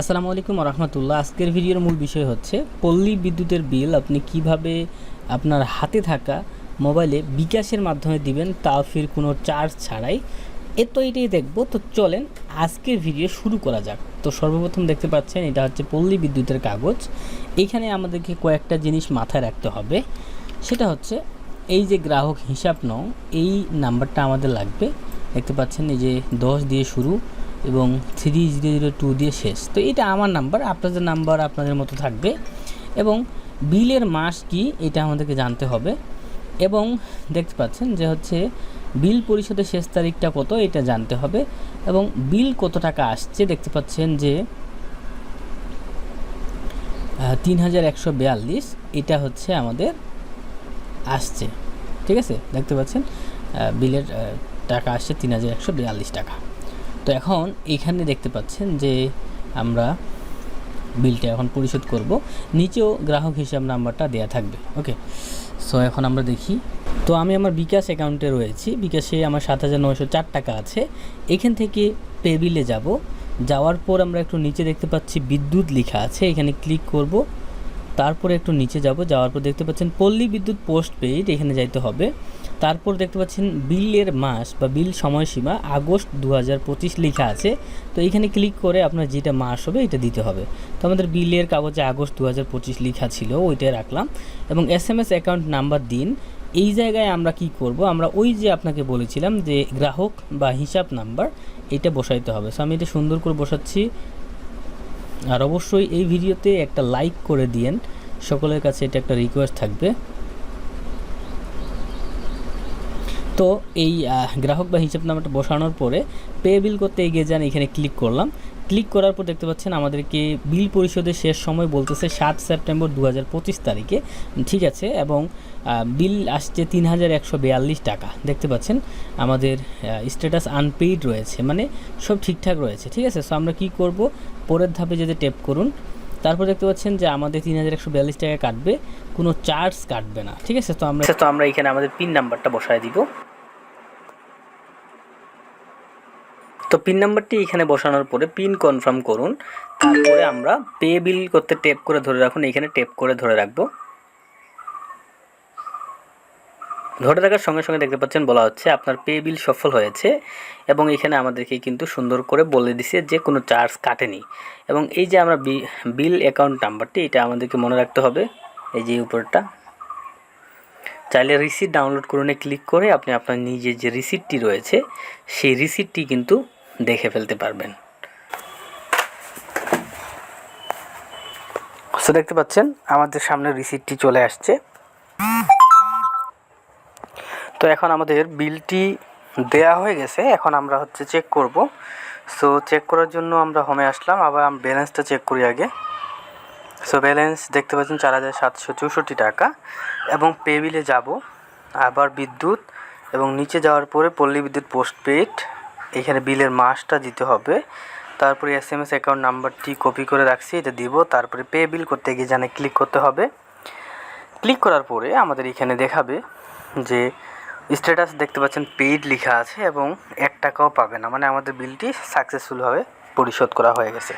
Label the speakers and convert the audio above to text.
Speaker 1: আসসালামু আলাইকুম রহমতুল্লাহ আজকের ভিডিওর মূল বিষয় হচ্ছে, পল্লী বিদ্যুতের বিল আপনি কীভাবে আপনার হাতে থাকা মোবাইলে বিকাশের মাধ্যমে দিবেন তাও ফির কোনো চার্জ ছাড়াই। এ তো এটাই দেখব। তো চলেন আজকের ভিডিও শুরু করা যাক। তো সর্বপ্রথম দেখতে পাচ্ছেন, এটা হচ্ছে পল্লী বিদ্যুতের কাগজ। এখানে আমাদেরকে কয়েকটা জিনিস মাথায় রাখতে হবে। সেটা হচ্ছে, এই যে গ্রাহক হিসাব নং, এই নাম্বারটা আমাদের লাগবে। দেখতে পাচ্ছেন, এই যে দশ দিয়ে শুরু। এবং থ্রি জিরো জিরো টু দিয়ে শেষ। তো এটা আমার নাম্বার আপনাদের নাম্বার আপনাদের মতো থাকবে। এবং বিলের মাস কি, এটা আমাদেরকে জানতে হবে। এবং দেখতে পাচ্ছেন যে হচ্ছে বিল পরিশোধের শেষ তারিখটা কত, এটা জানতে হবে। এবং বিল কত টাকা আসছে, দেখতে পাচ্ছেন যে তিন হাজার একশো বিয়াল্লিশ, এটা হচ্ছে আমাদের আসছে। ঠিক আছে? দেখতে পাচ্ছেন বিলের টাকা আসছে তিন হাজার একশো বিয়াল্লিশ টাকা। তো এখন এখানে দেখতে পাচ্ছেন যে আমরা বিলটা এখন পরিশোধ করব। নিচেও গ্রাহক হিসাব নাম্বারটা দেয়া থাকবে, ওকে? সো এখন আমরা দেখি। তো আমি আমার বিকাশ অ্যাকাউন্টে রয়েছি। বিকাশে আমার সাত হাজার নয়শো চার টাকা আছে। এখান থেকে পে বিলে যাব। যাওয়ার পর আমরা একটু নিচে দেখতে পাচ্ছি বিদ্যুৎ লেখা আছে। এখানে ক্লিক করব। তারপরে একটু নিচে যাব, যাওয়ার পর দেখতে পাচ্ছেন পল্লী বিদ্যুৎ পোস্ট পেইড এখানে যাইতে হবে। তারপর দেখতে পাচ্ছেন বিলের মাস বা বিল সময়সীমা আগস্ট দু হাজার পঁচিশ লেখা আছে। তো এখানে ক্লিক করে আপনার যেটা মাস হবে এটা দিতে হবে। তো আমাদের বিলের কাগজে আগস্ট দু হাজার পঁচিশ লেখা ছিল, ওইটাই রাখলাম। এবং S M S account number দিন, এই জায়গায় আমরা কি করব, আমরা ওই যে আপনাকে বলেছিলাম যে গ্রাহক বা হিসাব নাম্বার, এটা বসাইতে হবে। সো আমি এটা সুন্দর করে বসাচ্ছি। আর অবশ্যই এই ভিডিওতে একটা লাইক করে দিয়েন। সকলের কাছে এটা একটা রিকোয়েস্ট থাকবে। তো এই গ্রাহক বা হিসাব নাম্বারটা বসানোর পরে পে বিল করতে এগিয়ে যান, এখানে ক্লিক করলাম। ক্লিক করার পর দেখতে পাচ্ছেন আমাদেরকে বিল পরিশোধের শেষ সময় বলতেছে সাত সেপ্টেম্বর দু হাজার পঁচিশ তারিখে। ঠিক আছে, এবং বিল আসছে তিন হাজার একশো বিয়াল্লিশ টাকা। দেখতে পাচ্ছেন আমাদের স্ট্যাটাস আনপেইড রয়েছে মানে সব ঠিকঠাক রয়েছে, ঠিক আছে? সো আমরা কি করব? পরের ধাপে যদি টেপ করুন। তারপর দেখতে পাচ্ছেন যে আমাদের তিন হাজার একশো বিয়াল্লিশ টাকা কাটবে, কোনো চার্জ কাটবে না, ঠিক আছে? তো আমরা তো আমরা এখানে আমাদের পিন নাম্বারটা বসায় দিব। তো পিন নাম্বারটি এখানে বসানোর পরে পিন কনফার্ম করুন। তারপরে আমরা পে বিল করতে টেপ করে ধরে রাখুন। এখানে টেপ করে ধরে রাখব। ধরে রাখার সঙ্গে সঙ্গে দেখতে পাচ্ছেন বলা হচ্ছে আপনার পে বিল সফল হয়েছে এবং এখানে আমাদেরকে কিন্তু সুন্দর করে বলে দিছে যে কোনো চার্জ কাটেনি। এবং এই যে আমরা বিল অ্যাকাউন্ট নাম্বারটি এটা আমাদেরকে মনে রাখতে হবে। এই যে উপরটা। চাইলে রিসিট ডাউনলোড করুনে ক্লিক করে আপনি আপনার নিজের যে রিসিটটি রয়েছে, সেই রিসিটটি কিন্তু দেখে ফেলতে পারবেন। তো দেখতে পাচ্ছেন, আমাদের সামনে রিসিটটি চলে আসছে। তো এখন আমাদের বিলটি দেয়া হয়ে গেছে, এখন আমরা হচ্ছে চেক করব। সো চেক করার জন্য আমরা হোমে আসলাম, আবার ব্যালেন্সটা চেক করি আগে। সো ব্যালেন্স দেখতে পাচ্ছেন চার হাজার সাতশো চৌষট্টি টাকা, এবং পে বিলে যাব। আবার বিদ্যুৎ, এবং নিচে যাওয়ার পরে পল্লী বিদ্যুৎ পোস্ট পেড এখানে বিলের মাসটা দিতে হবে। তারপরে এস এম এস অ্যাকাউন্ট নাম্বারটি কপি করে রাখছি, এটা দিব। তারপরে পে বিল করতে গিয়ে জানে ক্লিক করতে হবে। ক্লিক করার পরে আমাদের এখানে দেখাবে যে স্ট্যাটাস দেখতে পাচ্ছেন পেইড লেখা আছে এবং এক টাকাও পাবে না। মানে আমাদের বিলটি সাকসেসফুলভাবে পরিশোধ করা হয়ে গেছে।